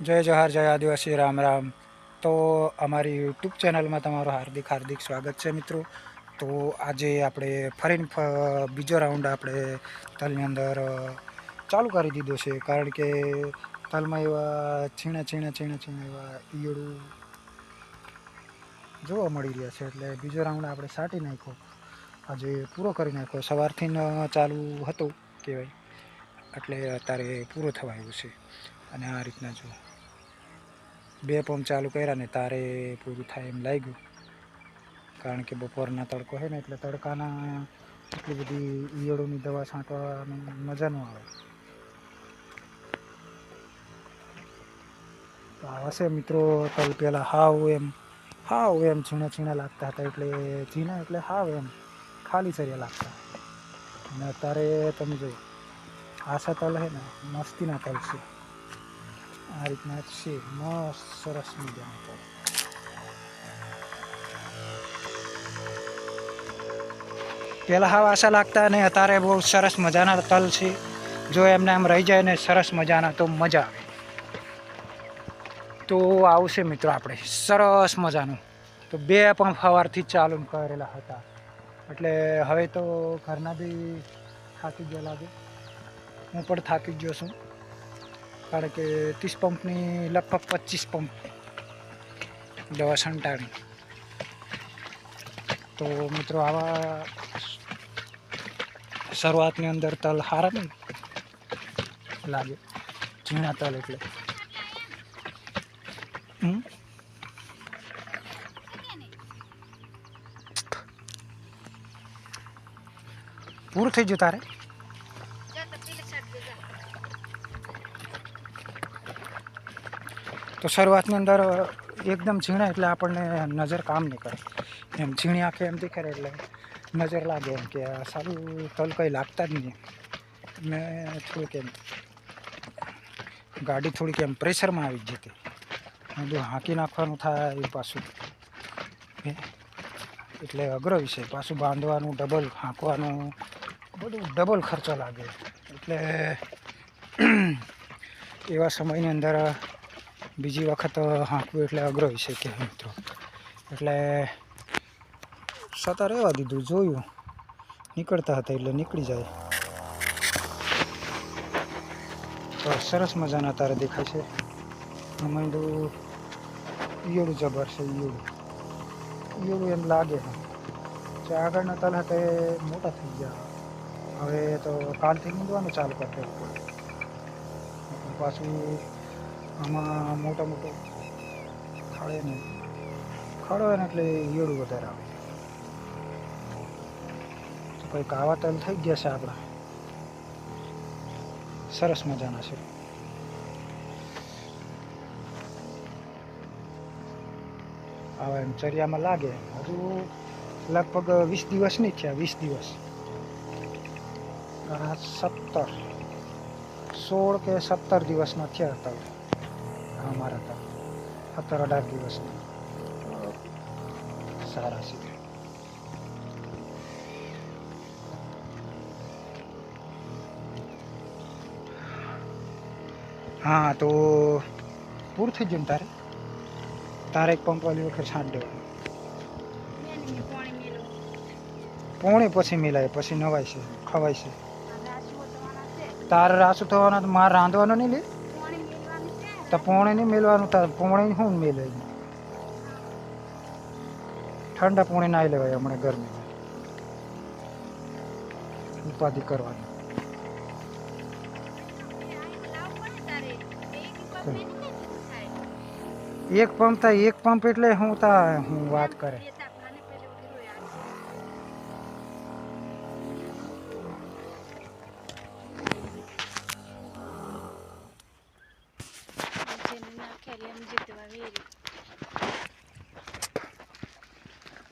જય જવાહર જય આદિવાસી, રામ રામ. તો અમારી યુટ્યુબ ચેનલમાં તમારું હાર્દિક હાર્દિક સ્વાગત છે મિત્રો. તો આજે આપણે ફરીને બીજો રાઉન્ડ આપણે તલની અંદર ચાલુ કરી દીધો છે. કારણ કે તલમાં એવા છીણા છીણા છીણા છીણા એવા ઈયળું જોવા મળી રહ્યા છે. એટલે બીજો રાઉન્ડ આપણે સાટી નાખ્યો. આજે પૂરો કરી નાખ્યો. સવારથી ચાલુ હતું, કહેવાય. એટલે અત્યારે પૂરો થવા આવ્યું છે. અને આ રીતના જો બે પંપ ચાલુ કર્યા ને તારે પૂરું થાય એમ લાગ્યું. કારણ કે બપોરના તડકો છે ને એટલે તડકાના એટલી બધી ઈયળોની દવા છાંટવાની મજા ન આવે. તો હશે મિત્રો તલ પહેલાં હાવ એમ હાવ એમ છીણા છીણા લાગતા હતા એટલે ઝીણા એટલે હાવ એમ, ખાલી સરિયા લાગતા. અને અત્યારે તમે જો આશા તલ છે ને મસ્તીના તલ છે. આ રીતના છે. મસ્ત, સરસ મજાનું પર પહેલાં હાવ આશા લાગતા ને અત્યારે બહુ સરસ મજાના તલ છે. જો એમને આમ રહી જાય ને સરસ મજાના, તો મજા આવે. તો આવશે મિત્રો આપણે. સરસ મજાનું. તો બે પણ સવારથી ચાલુ કરેલા હતા. એટલે હવે તો ઘરના બી થાકી ગયા લાગે. હું પણ થાકી ગયો છું. કારણ કે ત્રીસ પંપની, લગભગ પચીસ પંપ દવા સંટાણી તો મિત્રો આવા શરૂઆતની અંદર તલ હારા નહીં લાગે. ઝીણા તલ એટલે? પૂરું થઈ ગયું તારે? તો શરૂઆતની અંદર એકદમ ઝીણા એટલે આપણને નજર કામ નહીં કરે. એમ ઝીણી આંખે એમ દેખાડે એટલે નજર લાગે એમ કે સારું તલ કંઈ લાગતા જ નહીં. મેં થોડુંક એમ ગાડી થોડીક એમ પ્રેશરમાં આવી જતી. બધું હાંકી નાખવાનું થાય એ પાછું. એટલે અઘરો વિષય. પાછું બાંધવાનું, ડબલ હાંકવાનું, બધું ડબલ ખર્ચો લાગે. એટલે એવા સમયની અંદર બીજી વખત હાંકવું એટલે અઘરો વિષય કે મિત્રો. એટલે સતા રહેવા દીધું, જોયું. નીકળતા હતા એટલે નીકળી જાય. તો સરસ મજાના તારે દેખાય છે. માંડું ઈયળું જબર છે, ઈયળું. ઈયળું એમ લાગે. છે આગળના તલ હતા મોટા થઈ ગયા. હવે તો કાલથી નીંદવાનું ચાલુ કરી પડે. પાછું આમાં મોટા મોટો ખાડે ને ખાડો ને એટલે ઈયળું વધારે આવે. તો કંઈક આવા તલ થઈ ગયા છે આપણા. સરસ મજાના છે. હવે એમ ચરિયામાં લાગે. હજુ લગભગ વીસ દિવસ નહીં થયા, વીસ દિવસ. આ સત્તર. સોળ કે સત્તર દિવસના થયા હતા. અમારા હતા સત્તર અઢાર દિવસના સારા છે. હા, તો પૂર થઈ ગયું તારે? તારે એક પંપ વાળી વખત છાંટ દેવાનું. પોણે પછી મિલાય, પછી નવાય છે, ખવાય છે? તારે રાસુ થવાના તો મારે રાંધવાનો નહીં લે? તો પોણે નહીં મેલવાનું તારે પોણે શું મેલે ઠંડા પોણે ના લેવાય હમણાં ગરમી. ઉપાધિ કરવાની. એક પંપ થાય એક પંપ એટલે હું તા હું વાત કરે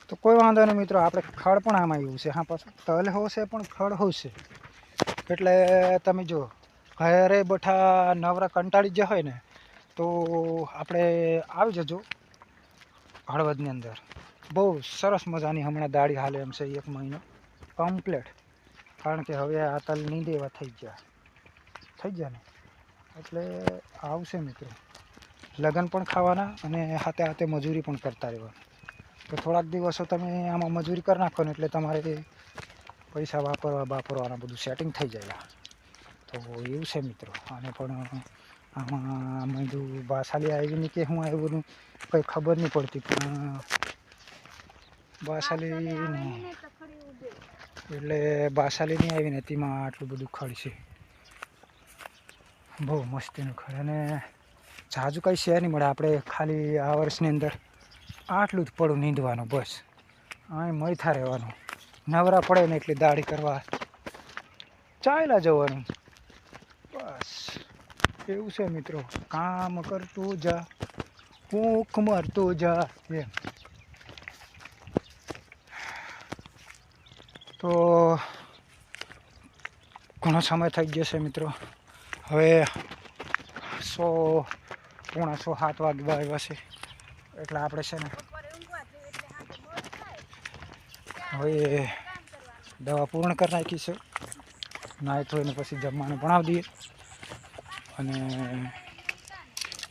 તો કોઈ વાંધો નહીં મિત્રો, આપણે ખડ પણ આમાં આવ્યું છે. હા, પાછું તલ હોશે પણ ખડ હોશે. એટલે તમે જો ઘરે બેઠા નવરા કંટાળી જ હોય ને, તો આપણે આવી જજો હળવદની અંદર. બહુ સરસ મજાની હમણાં દાઢી હાલે એમ છે એક મહિનો. કમ્પ્લેટ. કારણ કે હવે આ તલ નહીં દેવા થઈ ગયા. થઈ ગયા ને? એટલે આવશે મિત્રો. લગ્ન પણ ખાવાના અને હાથે હાથે મજૂરી પણ કરતા રહેવાનું. તો થોડાક દિવસો તમે આમાં મજૂરી કરી નાખો ને એટલે તમારે પૈસા વાપરવા વાપરવાના બધું સેટિંગ થઈ જાય તો એવું છે મિત્રો. અને પણ આમાં મેં કીધું બાસાલી આવી ને કે હું આવ્યું કંઈ ખબર નહીં પડતી પણ બાસાલી નહીં એટલે બાસાલી નહીં આવી ને તેમાં આટલું બધું ખડ છે. બહુ મસ્તીનું ખડ. અને જાજુ કંઈ શેર નહીં મળે. આપણે ખાલી આ વર્ષની અંદર આટલું જ પડું નીંદવાનું, બસ. અહીં મથા રહેવાનું. નવરા પડે ને એટલી દાઢી કરવા. ચાલ્યા જવાનું. બસ. એવું છે મિત્રો. કામ કરતું જા. ભૂખ મરતું જા. એમ. તો ઘણો સમય થઈ ગયો છે મિત્રો. હવે સો, પોણા સો, સાત વાગવા આવ્યા છે. એટલે આપણે છે ને હવે દવા પૂર્ણ કરી નાખી છે. નાય ધોઈને પછી જમવાનું ભણાવી દઈએ અને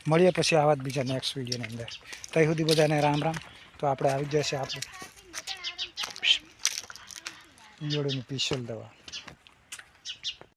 મળીએ પછી આવા જ બીજા નેક્સ્ટ વિડીયોની અંદર. ત્યાં સુધી બધાને રામ રામ. તો આપણે આવી જશે આપણે. જોડેની સ્પેશિયલ દવા.